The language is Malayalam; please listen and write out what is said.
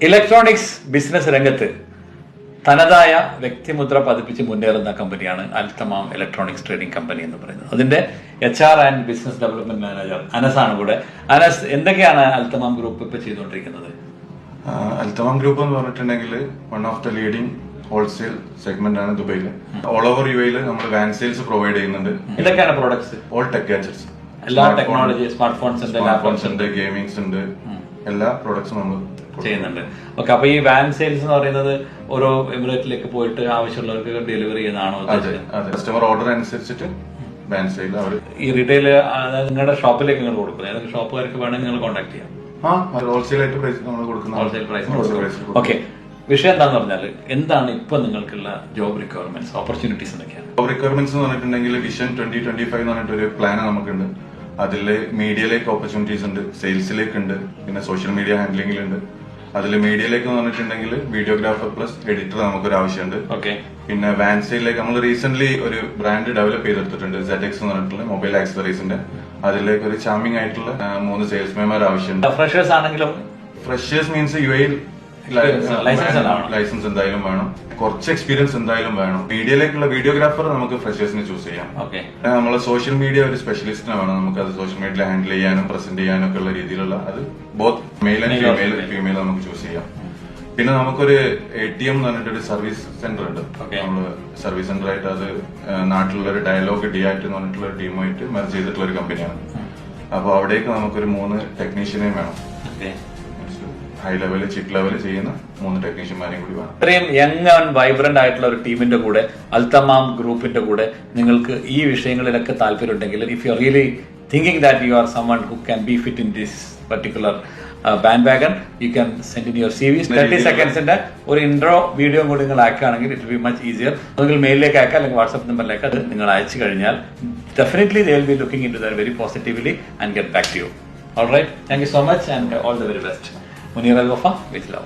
ഇലക്ട്രോണിക്സ് ബിസിനസ് രംഗത്ത് തനതായ വ്യക്തിമുദ്ര പതിപ്പിച്ച് മുന്നേറുന്ന കമ്പനിയാണ് അൽത്തമാം ഇലക്ട്രോണിക്സ് ട്രേഡിംഗ് കമ്പനി എന്ന് പറയുന്നത്. അതിന്റെ H R and business development manager Anas ആണ് കൂടെ അനസ് എന്തൊക്കെയാണ് അൽത്തമാം ഗ്രൂപ്പ് ഇപ്പൊ ചെയ്തുകൊണ്ടിരിക്കുന്നത്? അൽത്തമാം ഗ്രൂപ്പ് എന്ന് പറഞ്ഞിട്ടുണ്ടെങ്കിൽ one of the leading wholesale segment ആണ് ദുബൈയിൽ ഓൾ ഓവർ യു എയിൽ നമ്മൾ വാൻ സെയിൽസ് പ്രൊവൈഡ് ചെയ്യുന്നുണ്ട്. എന്തൊക്കെയാണ് പ്രോഡക്ട്സ് ഓൾ ടെക് ഗാഡ്ജറ്റ്സ് എല്ലാ ടെക്നോളജി സ്മാർട്ട് ഫോൺസ് ഉണ്ട് ലാപ്ടോപ്സ് ഉണ്ട് ഗെയിമിങ്സ് ഉണ്ട്. എല്ലാ പ്രോഡക്ട്സും നമ്മൾ ചെയ്യുന്നുണ്ട്. ഓക്കെ അപ്പൊ ഈ വാൻ സെയിൽസ് എന്ന് പറയുന്നത് ഓരോ എമിറേറ്റിലേക്ക് പോയിട്ട് ആവശ്യമുള്ളവർക്ക് ഡെലിവറി ചെയ്യുന്നതാണോ കസ്റ്റമർ ഓർഡർ അനുസരിച്ചിട്ട് വാൻ സെയിൽ അവർ ഈ റീറ്റെയിൽ നിങ്ങളുടെ ഷോപ്പിലേക്ക് നിങ്ങൾ കൊടുക്കുന്നത്. ഏതൊക്കെ ഷോപ്പുകാർക്ക് വേണമെങ്കിൽ നിങ്ങൾ കോൺടാക്ട് ചെയ്യാം. ആ ഹോൾസെയിൽ ആയിട്ട് പ്രൈസ് നമ്മൾ കൊടുക്കുന്ന ഹോൾസെയിൽ പ്രൈസ്. ഓക്കെ. വിഷയം എന്താന്ന് പറഞ്ഞാൽ എന്താണ് ഇപ്പൊ നിങ്ങൾക്കുള്ള ജോബ് റിക്വയർമെന്റ്സ് ഓപ്പർച്യൂണിറ്റീസ് എന്തൊക്കെയാണ് ജോബ് റിക്വയർമെന്റ്സ് എന്ന് പറഞ്ഞിട്ടുണ്ടെങ്കിൽ വിഷൻ ട്വന്റി ട്വന്റി ഫൈവ് എന്ന് പറഞ്ഞിട്ട് ഒരു പ്ലാൻ നമുക്കുണ്ട് അതിൽ മീഡിയയിലേക്ക് ഓപ്പർച്യൂണിറ്റീസ് ഉണ്ട് സെയിൽസിലേക്ക് ഉണ്ട് പിന്നെ സോഷ്യൽ മീഡിയ ഹാൻഡ്ലിംഗിലുണ്ട് അതിൽ മീഡിയയിലേക്ക് എന്ന് പറഞ്ഞിട്ടുണ്ടെങ്കിൽ വീഡിയോഗ്രാഫർ പ്ലസ് എഡിറ്റർ നമുക്കൊരു ആവശ്യമുണ്ട്. ഓക്കെ പിന്നെ വാൻസിയിലേക്ക് നമ്മൾ റീസെന്റ് ഒരു ബ്രാൻഡ് ഡെവലപ്പ് ചെയ്തെടുത്തിട്ടുണ്ട് എക്സ് എന്ന് പറഞ്ഞിട്ടുള്ള മൊബൈൽ ആക്സസറീസിന്റെ അതിലേക്ക് ഒരു ചാമിങ് ആയിട്ടുള്ള മൂന്ന് സെയിൽസ്മാൻമാർ ആവശ്യമുണ്ട്. ഫ്രഷേഴ്സ് ആണെങ്കിലും ഫ്രഷേഴ്സ് മീൻസ് യു എയിൽ. ലൈസൻസ് എന്തായാലും വേണം. കുറച്ച് എക്സ്പീരിയൻസ് എന്തായാലും വേണം. മീഡിയയിലേക്കുള്ള വീഡിയോഗ്രാഫർ നമുക്ക് ഫ്രഷേഴ്സിനെ ചൂസ് ചെയ്യാം. ഓക്കെ നമ്മൾ സോഷ്യൽ മീഡിയ ഒരു സ്പെഷ്യലിസ്റ്റിനെ വേണം. നമുക്ക് അത് സോഷ്യൽ മീഡിയയിൽ ഹാൻഡിൽ ചെയ്യാനും പ്രസന്റ് ചെയ്യാനും ഒക്കെ ഉള്ള രീതിയിലുള്ള അത് both male and female female നമുക്ക് ചൂസ് ചെയ്യാം. പിന്നെ നമുക്കൊരു എ ടി എം എന്ന് പറഞ്ഞിട്ടൊരു സർവീസ് സെന്റർ ഉണ്ട്. നമ്മൾ സർവീസ് സെന്റർ ആയിട്ട് അത് നാട്ടിലുള്ള ഒരു ഡയലോഗ് ഡി ഡിയാറ്റ് എന്ന് പറഞ്ഞിട്ടുള്ള ടീമായിട്ട് മെർജ് ചെയ്തിട്ടുള്ള ഒരു കമ്പനിയാണ് അപ്പൊ അവിടേക്ക് നമുക്കൊരു മൂന്ന് ടെക്നീഷ്യനെയും വേണം. ഹൈ ലെവൽ ചിപ്പ് ലെവൽ ചെയ്യുന്ന മൂന്ന് ടെക്നീഷ്യന്മാരെയും കൂടി വേണം. ഇത്രയും യങ് ആൻഡ് വൈബ്രന്റ് ആയിട്ടുള്ള ഒരു ടീമിന്റെ കൂടെ അൽത്തമാം ഗ്രൂപ്പിന്റെ കൂടെ നിങ്ങൾക്ക് ഈ വിഷയങ്ങളിലൊക്കെ താല്പര്യമുണ്ടെങ്കിൽ if you really thinking that you are someone who can be fit in this particular bandwagon you can send in your C V thirty സെക്കൻഡ്സിന്റെ ഒരു ഇൻട്രോ വീഡിയോ കൂടി നിങ്ങൾ ആക്കുകയാണെങ്കിൽ ഇറ്റ് ബി മച്ച് ഈസിയർ നിങ്ങൾ മെയിലിലേക്ക് ആക്കുക അല്ലെങ്കിൽ വാട്സ്ആപ്പ് നമ്പറിലേക്ക് അത് നിങ്ങൾ അയച്ചു കഴിഞ്ഞാൽ definitely they will be looking into there very positively and get back to you all right thank you so much and all the very best منير الوفاء بيت الأول